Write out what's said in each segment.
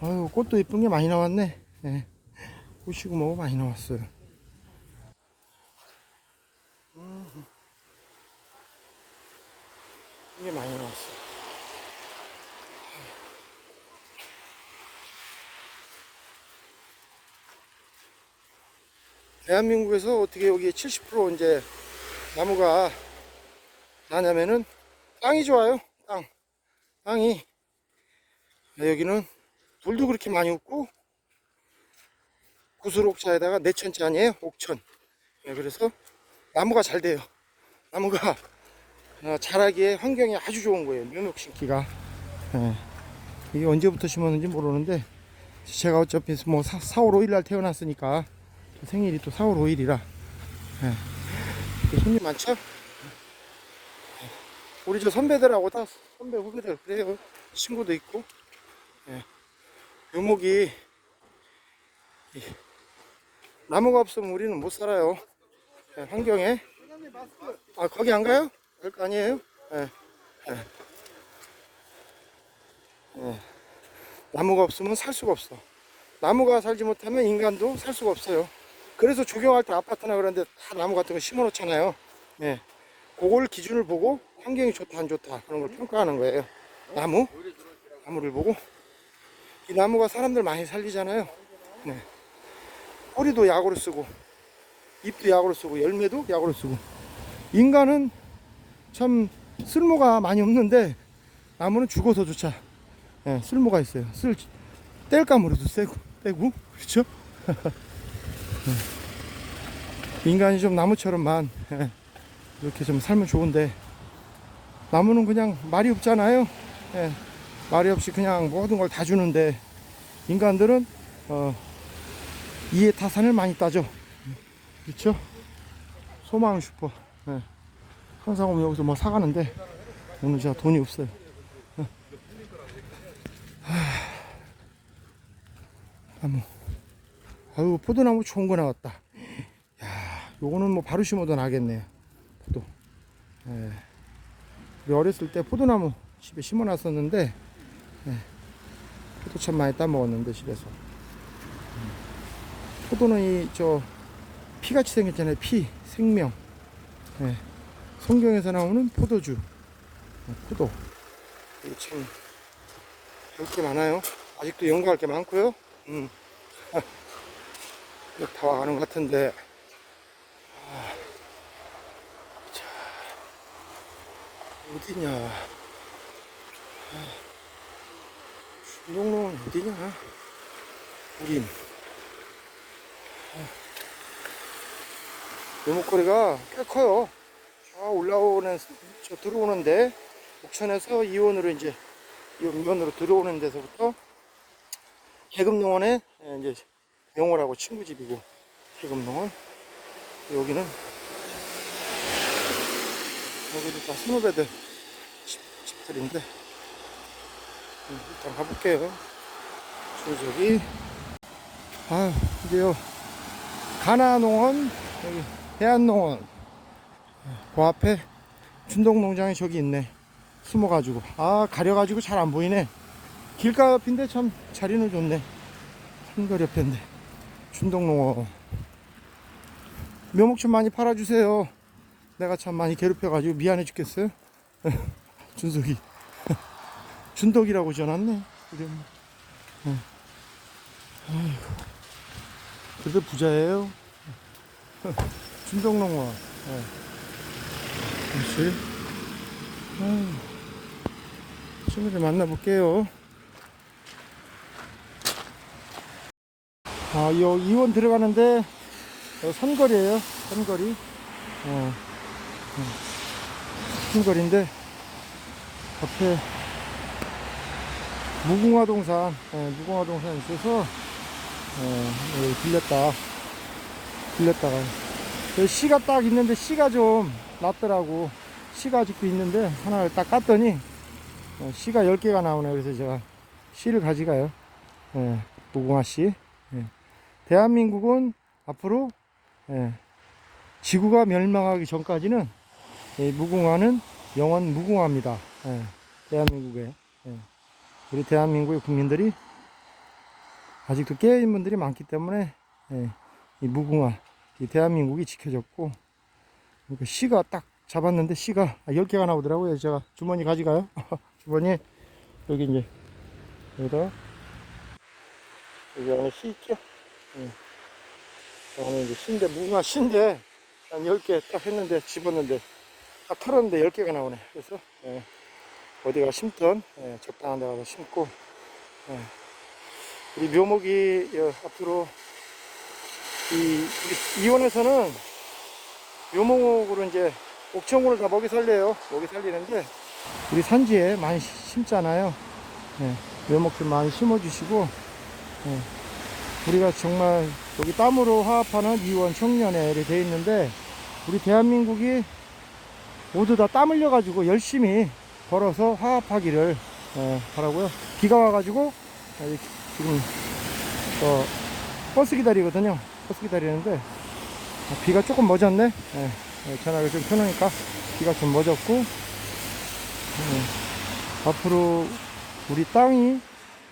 아유, 꽃도 이쁜 게 많이 나왔네. 예. 꽃이고 뭐고 많이 나왔어요. 음. 이게 많이 나왔어. 대한민국에서 어떻게 여기 70% 이제 나무가 나냐면은 땅이 좋아요. 땅. 땅이 여기는 돌도 그렇게 많이 없고 구슬옥자에다가 내천짜니에요 옥천 예, 그래서 나무가 잘 돼요 나무가 어, 자라기에 환경이 아주 좋은 거예요 묘목 심기가 예. 이게 언제부터 심었는지 모르는데 제가 어차피 뭐 4, 4월 5일 날 태어났으니까 또 생일이 또 4월 5일이라 예. 손님 많죠? 예. 우리 저 선배들하고 다 선배 후배들 그래요 친구도 있고 예. 묘목이 이, 나무가 없으면 우리는 못 살아요. 예, 환경에. 아 거기 안 가요? 별거 아니에요? 예, 예. 예. 나무가 없으면 살 수가 없어. 나무가 살지 못하면 인간도 살 수가 없어요. 그래서 조경할 때 아파트나 그런데 다 나무 같은 거 심어 놓잖아요. 예. 그걸 기준을 보고 환경이 좋다 안 좋다 그런 걸 평가하는 거예요. 나무? 나무를 보고 이 나무가 사람들 많이 살리잖아요. 네. 뿌리도 약으로 쓰고, 잎도 약으로 쓰고, 열매도 약으로 쓰고. 인간은 참 쓸모가 많이 없는데, 나무는 죽어서조차 예, 쓸모가 있어요. 쓸, 뗄감으로도 떼고, 떼고, 그렇죠? 예. 인간이 좀 나무처럼만 예, 이렇게 좀 살면 좋은데, 나무는 그냥 말이 없잖아요. 예. 말이 없이 그냥 모든 걸 다 주는데 인간들은 어, 이해 타산을 많이 따져 그렇죠? 소망 슈퍼 예. 항상 오면 여기서 뭐 사가는데 오늘 제가 돈이 없어요. 나무 아유 포도나무 좋은 거 나왔다 야 요거는 뭐 바로 심어도 나겠네요 포도 예. 우리 어렸을 때 포도나무 집에 심어놨었는데 네. 포도 참 많이 따먹었는데 집에서. 음. 포도는 이 저 피같이 생겼잖아요. 피 생명. 네. 성경에서 나오는 포도주. 네, 포도. 참볼게 많아요. 아직도 연구할 게 많고요. 음. 다 와가는 것 같은데. 아. 자, 어디냐. 중 동로는 어디냐? 우린. 요목거리가 꽤 커요. 저 올라오는, 저 들어오는데, 옥천에서 이원으로 이제, 이원으로 들어오는 데서부터 해금농원에 이제 명호라고 친구 집이고, 해금농원. 여기는, 여기도 다 선후배들 집, 집들인데, 음, 일단 가볼게요. 저기, 아, 이제요. 가나농원, 여기, 해안농원. 그 앞에 준동농장이 저기 있네. 숨어가지고. 아, 가려가지고 잘 안 보이네. 길가 옆인데 참 자리는 좋네. 한걸 옆인데. 준동농원. 묘목 좀 많이 팔아주세요. 내가 참 많이 괴롭혀가지고 미안해 죽겠어요. 준석이. 준덕이라고 지어놨네. 이름. 네. 아이고. 그래도 부자예요. 준덕농원. 네. 그렇지. 아유. 친구들 만나볼게요. 아, 요 이원 들어가는데 어, 선거리에요. 선거리. 어, 어. 선거리인데 앞에 무궁화 동산, 예, 무궁화 동산 있어서 예, 여기 들렸다. 들렸다가 여기 씨가 딱 있는데 씨가 좀 났더라고. 씨가 아직도 있는데 하나를 딱 깠더니 어, 씨가 10개가 나오네. 그래서 제가 씨를 가져가요. 예, 무궁화 씨. 예. 대한민국은 앞으로 예, 지구가 멸망하기 전까지는 이 무궁화는 영원 무궁화입니다. 예, 대한민국에. 예. 우리 대한민국의 국민들이 아직도 깨어있는 분들이 많기 때문에 예, 이 무궁화 이 대한민국이 지켜졌고 그러니까 씨가 딱 잡았는데 씨가 10개가 나오더라고요. 제가 주머니 가져가요? 주머니. 여기 이제 여기다. 여기 안에 씨 있죠? 예. 이 안에 이제 씨인데 무궁화 씨인데 한 10개 딱 했는데 집었는데 딱 털었는데 10개가 나오네. 그래서 예, 어디가 심던 예, 적당한 데 가서 심고 예. 우리 묘목이 어, 앞으로 이 우리 이원에서는 묘목으로 이제 옥천군을 다 먹이 살려요. 먹이 살리는데 우리 산지에 많이 시- 심잖아요. 예, 묘목들 많이 심어주시고 예, 우리가 정말 여기 땀으로 화합하는 이원 청년회 이렇게 돼 있는데 우리 대한민국이 모두 다 땀 흘려 가지고 열심히 걸어서 화합하기를 예, 바라고요. 비가 와가지고 예, 지금 어, 버스 기다리거든요. 버스 기다리는데 아, 비가 조금 멎었네. 예, 예, 전화를 좀 켜놓으니까 비가 좀 멎었고 예, 앞으로 우리 땅이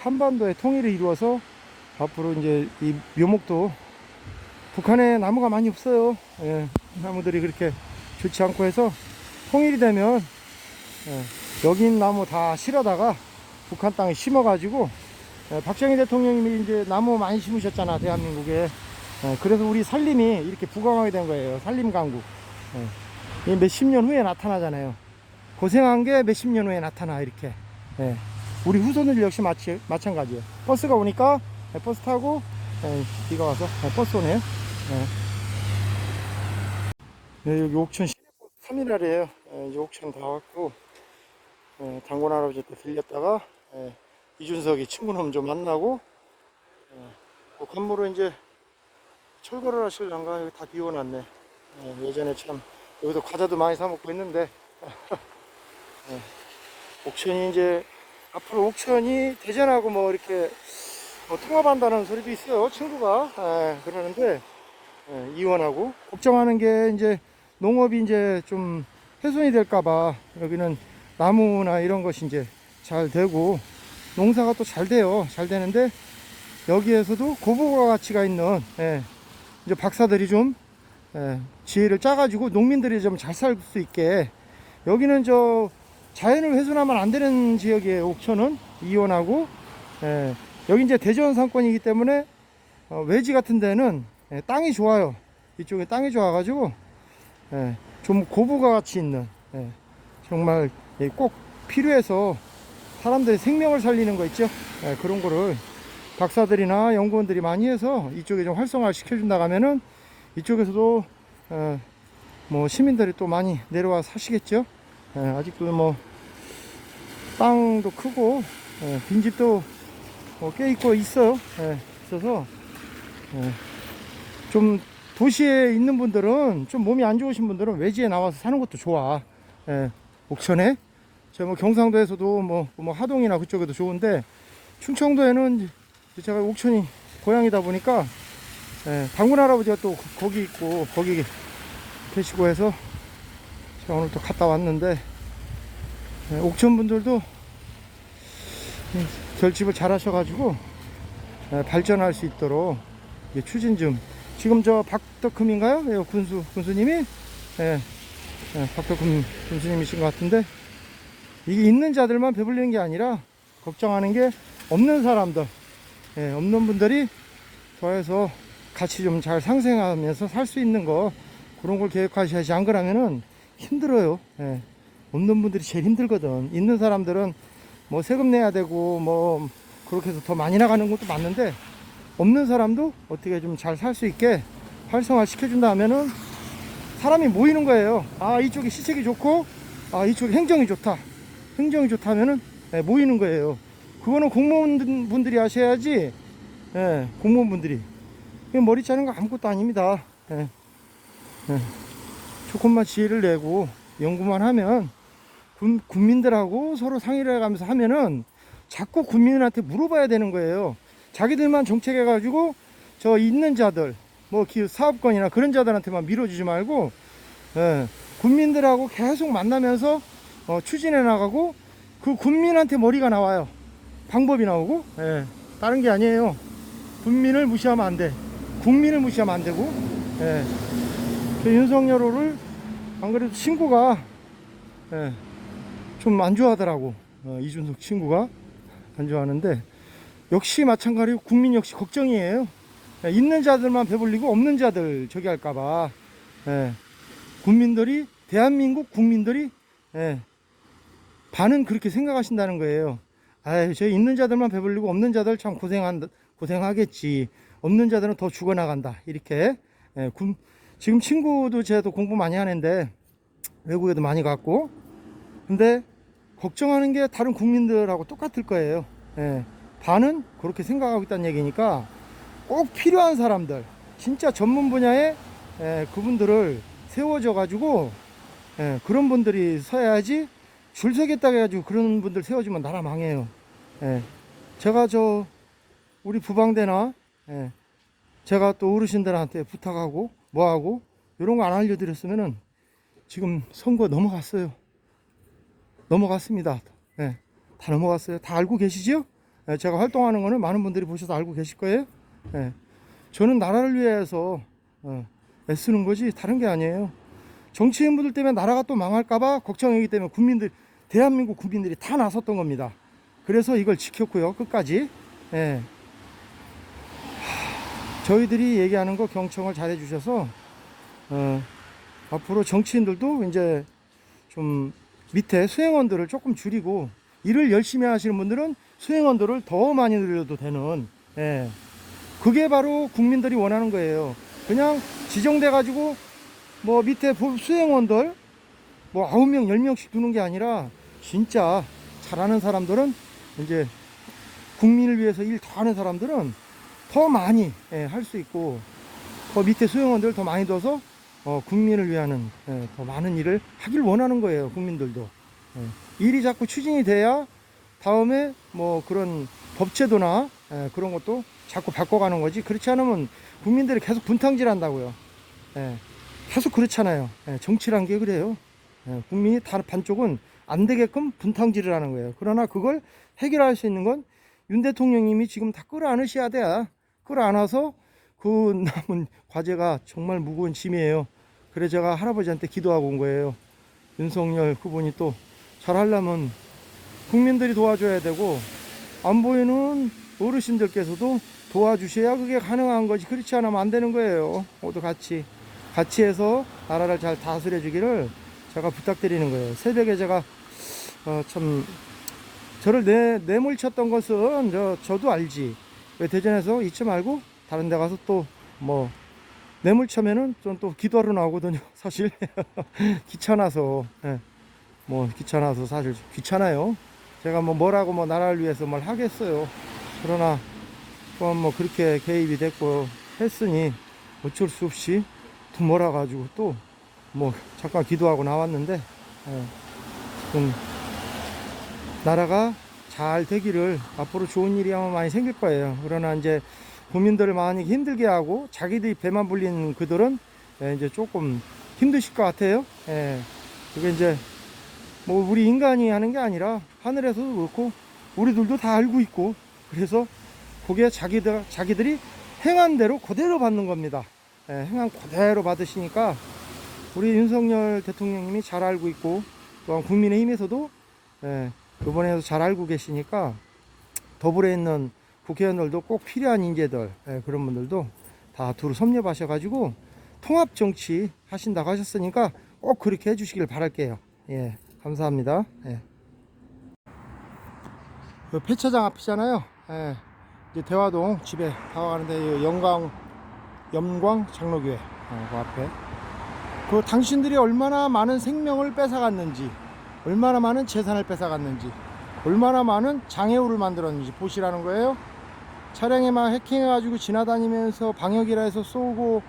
한반도의 통일을 이루어서 앞으로 이제 이 묘목도 북한에 나무가 많이 없어요. 예, 나무들이 그렇게 좋지 않고 해서 통일이 되면 예, 여기 있는 나무 다 실어다가 북한 땅에 심어가지고 예, 박정희 대통령님이 이제 나무 많이 심으셨잖아 대한민국에. 예, 그래서 우리 산림이 이렇게 부강하게 된 거예요 산림 강국. 예, 몇십 년 후에 나타나잖아요. 고생한 게 몇십 년 후에 나타나 이렇게. 예, 우리 후손들 역시 마치, 마찬가지예요. 버스가 오니까 예, 버스 타고 예, 비가 와서 예, 버스 오네요. 예. 네, 여기 옥천 3일날이에요. 이제 옥천 다 왔고 예, 당군 할아버지 또 들렸다가 예, 이준석이 친구놈 좀 만나고 어, 그 건물은 이제 철거를 하실란가? 여기 다 비워놨네. 어, 예전에 참 여기서 과자도 많이 사 먹고 했는데. 어, 옥천이 이제 앞으로 옥천이 대전하고 뭐 이렇게 뭐 통합한다는 소리도 있어요 친구가. 예, 그러는데 예, 이원하고 걱정하는 게 이제 농업이 이제 좀 훼손이 될까봐 여기는 나무나 이런 것이 이제 잘 되고 농사가 또 잘 돼요. 잘 되는데 여기에서도 고부가 가치가 있는 예, 이제 박사들이 좀 예, 지혜를 짜가지고 농민들이 좀 잘 살 수 있게 여기는 저 자연을 훼손하면 안 되는 지역이에요. 옥천은 이원하고 예, 여기 이제 대전 상권이기 때문에 어, 외지 같은 데는 예, 땅이 좋아요. 이쪽에 땅이 좋아가지고 예, 좀 고부가 가치 있는 예, 정말 예, 꼭 필요해서 사람들의 생명을 살리는 거 있죠? 예, 그런 거를 박사들이나 연구원들이 많이 해서 이쪽에 좀 활성화 시켜준다 하면은 이쪽에서도 어, 뭐 시민들이 또 많이 내려와 사시겠죠? 예, 아직도 뭐 땅도 크고 예, 빈집도 뭐 꽤 있고 있어요. 예, 있어서 예, 좀 도시에 있는 분들은 좀 몸이 안 좋으신 분들은 외지에 나와서 사는 것도 좋아. 예, 옥천에 제가 뭐 경상도에서도 뭐, 뭐 하동이나 그쪽에도 좋은데 충청도에는 제가 옥천이 고향이다 보니까 예, 당군 할아버지가 또 거기 있고 거기 계시고 해서 제가 오늘 또 갔다 왔는데 예, 옥천 분들도 음, 결집을 잘 하셔가지고 예, 발전할 수 있도록 예, 추진 좀. 지금 저 박덕흠인가요? 예, 군수 군수님이? 예, 예, 박덕흠 군수님이신 것 같은데 이게 있는 자들만 배불리는 게 아니라 걱정하는 게 없는 사람들, 예, 없는 분들이 더해서 같이 좀 잘 상생하면서 살 수 있는 거 그런 걸 계획하셔야지 안 그러면은 힘들어요. 예, 없는 분들이 제일 힘들거든. 있는 사람들은 뭐 세금 내야 되고 뭐 그렇게 해서 더 많이 나가는 것도 맞는데 없는 사람도 어떻게 좀 잘 살 수 있게 활성화 시켜준다 하면은 사람이 모이는 거예요. 아 이쪽이 시책이 좋고 아 이쪽이 행정이 좋다. 행정이 좋다면은 예, 모이는 거예요. 그거는 공무원분들이 하셔야지. 예, 공무원분들이. 머리 짜는 거 아무것도 아닙니다. 예, 예. 조금만 지혜를 내고 연구만 하면 군, 국민들하고 서로 상의를 해가면서 하면은 자꾸 국민들한테 물어봐야 되는 거예요. 자기들만 정책해가지고 저 있는 자들, 뭐 기- 사업권이나 그런 자들한테만 밀어주지 말고 예, 국민들하고 계속 만나면서 어, 추진해 나가고 그 국민한테 머리가 나와요. 방법이 나오고 예, 다른 게 아니에요. 군민을 무시하면 안 돼. 국민을 무시하면 안 되고. 예. 그 윤석열 호를 안 그래도 친구가 예, 좀 안 좋아하더라고. 어, 이준석 친구가 안 좋아하는데 역시 마찬가지로 국민 역시 걱정이에요. 예, 있는 자들만 배불리고 없는 자들 저기 할까봐. 예, 국민들이 대한민국 국민들이 예, 반은 그렇게 생각하신다는 거예요. 아유, 저 있는 자들만 배불리고 없는 자들 참 고생한 고생하겠지. 없는 자들은 더 죽어나간다. 이렇게 예, 군- 지금 친구도 제도 공부 많이 하는데 외국에도 많이 갔고 근데 걱정하는 게 다른 국민들하고 똑같을 거예요. 예, 반은 그렇게 생각하고 있다는 얘기니까 꼭 필요한 사람들, 진짜 전문 분야에 예, 그분들을 세워져 가지고 예, 그런 분들이 서야지 줄 서겠다 해가지고 그런 분들 세워주면 나라 망해요. 예, 제가 저 우리 부방대나 예, 제가 또 어르신들한테 부탁하고 뭐하고 이런 거 안 알려드렸으면은 지금 선거 넘어갔어요. 넘어갔습니다. 예, 다 넘어갔어요. 다 알고 계시죠? 예, 제가 활동하는 거는 많은 분들이 보셔서 알고 계실 거예요. 예, 저는 나라를 위해서 어, 애쓰는 거지 다른 게 아니에요. 정치인분들 때문에 나라가 또 망할까봐 걱정이기 때문에 국민들, 대한민국 국민들이 다 나섰던 겁니다. 그래서 이걸 지켰고요. 끝까지. 예. 하, 저희들이 얘기하는 거 경청을 잘 해주셔서, 어, 앞으로 정치인들도 이제 좀 밑에 수행원들을 조금 줄이고, 일을 열심히 하시는 분들은 수행원들을 더 많이 늘려도 되는, 예. 그게 바로 국민들이 원하는 거예요. 그냥 지정돼 가지고 뭐 밑에 보- 수행원들 뭐 아홉 명, 열 명씩 두는 게 아니라 진짜 잘하는 사람들은 이제 국민을 위해서 일 더 하는 사람들은 더 많이 예, 할 수 있고 더 밑에 수행원들 더 많이 둬서 어, 국민을 위하는 예, 더 많은 일을 하길 원하는 거예요 국민들도 예. 일이 자꾸 추진이 돼야 다음에 뭐 그런 법제도나 예, 그런 것도 자꾸 바꿔가는 거지 그렇지 않으면 국민들이 계속 분탕질 한다고요 예. 계속 그렇잖아요. 예, 정치란 게 그래요. 예, 국민이 다 반쪽은 안 되게끔 분탕질을 하는 거예요. 그러나 그걸 해결할 수 있는 건 윤 대통령님이 지금 다 끌어안으셔야 돼요. 끌어안아서 그 남은 과제가 정말 무거운 짐이에요. 그래 제가 할아버지한테 기도하고 온 거예요. 윤석열 후보니 또 잘하려면 국민들이 도와줘야 되고 안 보이는 어르신들께서도 도와주셔야 그게 가능한 거지. 그렇지 않으면 안 되는 거예요. 모두 같이. 같이 해서 나라를 잘 다스려 주기를 제가 부탁드리는 거예요. 새벽에 제가 어, 참 저를 내, 내몰쳤던 것은 저, 저도 알지. 왜 대전에서 잊지 말고 다른 데 가서 또 뭐 내몰쳐면은 좀 또 기도하러 나오거든요. 사실 귀찮아서 예. 뭐 귀찮아서 사실 귀찮아요. 제가 뭐 뭐라고 뭐 나라를 위해서 뭘 하겠어요. 그러나 뭐 그렇게 개입이 됐고 했으니 어쩔 수 없이 또 몰아가지고 또 뭐 잠깐 기도하고 나왔는데 예, 좀 나라가 잘 되기를 앞으로 좋은 일이 아마 많이 생길 거예요. 그러나 이제 국민들을 많이 힘들게 하고 자기들이 배만 불린 그들은 예, 이제 조금 힘드실 것 같아요. 예, 그게 이제 뭐 우리 인간이 하는 게 아니라 하늘에서도 그렇고 우리들도 다 알고 있고 그래서 그게 자기들 자기들이 행한 대로 그대로 받는 겁니다. 예, 행한 그대로 받으시니까 우리 윤석열 대통령님이 잘 알고 있고 또한 국민의힘에서도 예, 이번에도 잘 알고 계시니까 더불어 있는 국회의원들도 꼭 필요한 인재들 예, 그런 분들도 다 두루 섭렵하셔가지고 통합 정치 하신다고 하셨으니까 꼭 그렇게 해주시길 바랄게요. 예, 감사합니다. 예. 그 폐차장 앞이잖아요. 예, 이제 대화동 집에 다가가는데 이 영광 염광 장로교회 어, 그 앞에 그 당신들이 얼마나 많은 생명을 뺏어갔는지 얼마나 많은 재산을 뺏어갔는지 얼마나 많은 장애우를 만들었는지 보시라는 거예요. 차량에 막 해킹해가지고 지나다니면서 방역이라 해서 쏘고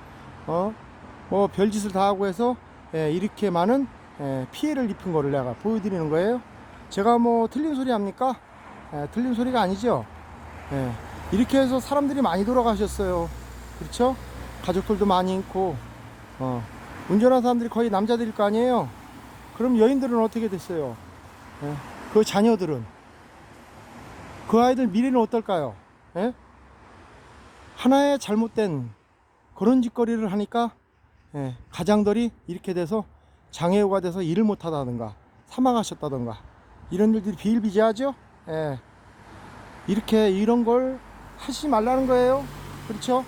어 뭐 별짓을 다 하고 해서 예, 이렇게 많은 예, 피해를 입힌 거를 내가 보여드리는 거예요. 제가 뭐 틀린 소리 합니까? 예, 틀린 소리가 아니죠. 예, 이렇게 해서 사람들이 많이 돌아가셨어요. 그렇죠? 가족들도 많이 있고 어, 운전하는 사람들이 거의 남자들일 거 아니에요. 그럼 여인들은 어떻게 됐어요? 예? 그 자녀들은 그 아이들 미래는 어떨까요? 예? 하나의 잘못된 그런 짓거리를 하니까 예, 가장들이 이렇게 돼서 장애우가 돼서 일을 못하다든가 사망하셨다든가 이런 일들이 비일비재하죠. 예. 이렇게 이런 걸 하지 말라는 거예요. 그렇죠?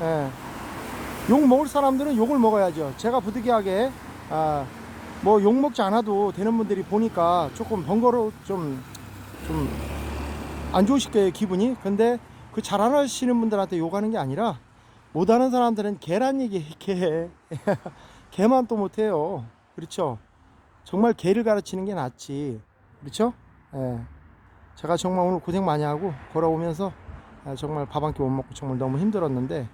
예. 욕 먹을 사람들은 욕을 먹어야죠. 제가 부득이하게 아, 뭐 욕 먹지 않아도 되는 분들이 보니까 조금 번거로 좀 좀 안 좋으실 거예요 기분이. 근데 그 잘하시는 분들한테 욕하는 게 아니라 못하는 사람들은 개란 얘기 개 개만 또 못해요. 그렇죠? 정말 개를 가르치는 게 낫지. 그렇죠? 예. 제가 정말 오늘 고생 많이 하고 걸어오면서 아, 정말 밥 한 끼 못 먹고 정말 너무 힘들었는데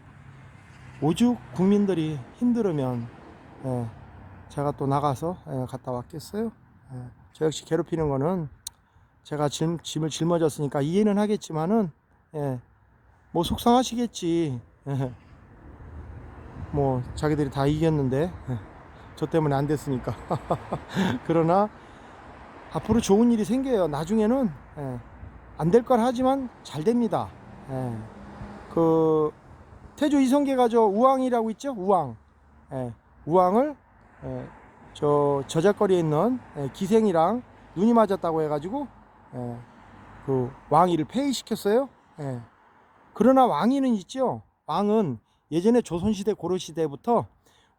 오죽 국민들이 힘들으면 예, 제가 또 나가서 예, 갔다 왔겠어요. 예, 저 역시 괴롭히는 거는 제가 짐, 짐을 짊어졌으니까 이해는 하겠지만은 예, 뭐 속상하시겠지. 예. 뭐 자기들이 다 이겼는데 예, 저 때문에 안 됐으니까. 그러나 앞으로 좋은 일이 생겨요. 나중에는 안될 걸 하지만 잘 됩니다. 예. 그 태조 이성계가 저 우왕이라고 있죠? 우왕. 예. 우왕을 예, 저 저작거리에 있는 예, 기생이랑 눈이 맞았다고 해가지고 예, 그 왕위를 폐위시켰어요. 예. 그러나 왕위는 있죠. 왕은 예전에 조선시대 고려시대부터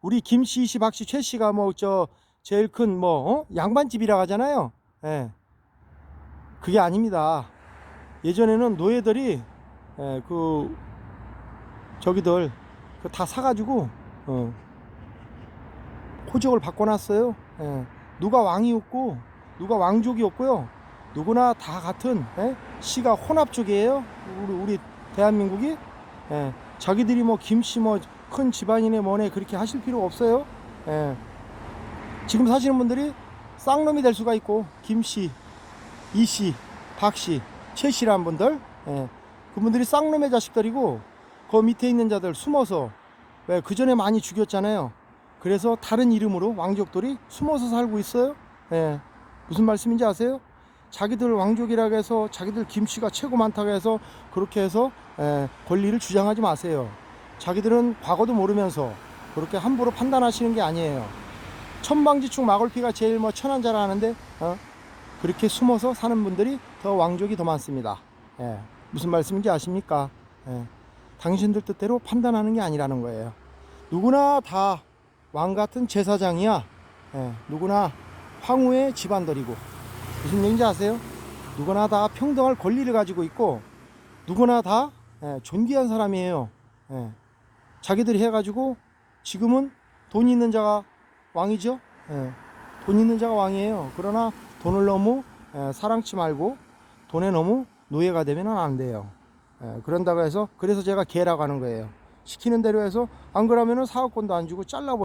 우리 김씨, 씨, 박씨, 최씨가 뭐 저 제일 큰뭐 어? 양반집이라 하잖아요. 예. 그게 아닙니다. 예전에는 노예들이 예, 그 저기들 그다 사가지고 어, 호적을 바꿔놨어요. 예. 누가 왕이었고 누가 왕족이었고요. 누구나 다 같은 예? 씨가 혼합족이에요. 우리 우리 대한민국이 예. 자기들이 뭐 김씨 뭐 큰 집안이네 뭐네 그렇게 하실 필요 없어요. 예. 지금 사시는 분들이 쌍놈이 될 수가 있고 김씨, 이씨, 박씨, 최씨라는 분들 예. 그분들이 쌍놈의 자식들이고 그 밑에 있는 자들 숨어서 왜 그 전에 많이 죽였잖아요. 그래서 다른 이름으로 왕족들이 숨어서 살고 있어요. 예. 무슨 말씀인지 아세요? 자기들 왕족이라고 해서 자기들 김씨가 최고 많다고 해서 그렇게 해서 예, 권리를 주장하지 마세요. 자기들은 과거도 모르면서 그렇게 함부로 판단하시는 게 아니에요. 천방지축 마골피가 제일 뭐 천한 자라 하는데 어? 그렇게 숨어서 사는 분들이 더 왕족이 더 많습니다. 예. 무슨 말씀인지 아십니까? 예. 당신들 뜻대로 판단하는 게 아니라는 거예요. 누구나 다 왕 같은 제사장이야. 예. 누구나 황후의 집안들이고 무슨 얘기인지 아세요? 누구나 다 평등할 권리를 가지고 있고 누구나 다 예, 존귀한 사람이에요. 예. 자기들이 해가지고 지금은 돈 있는 자가 왕이죠. 예. 돈 있는 자가 왕이에요. 그러나 돈을 너무 예, 사랑치 말고 돈에 너무 노예가 되면 안 돼요. 예, 그런다고 해서 그래서 제가 개라고 하는 거예요. 시키는 대로 해서 안 그러면은 사업권도 안 주고 잘라버.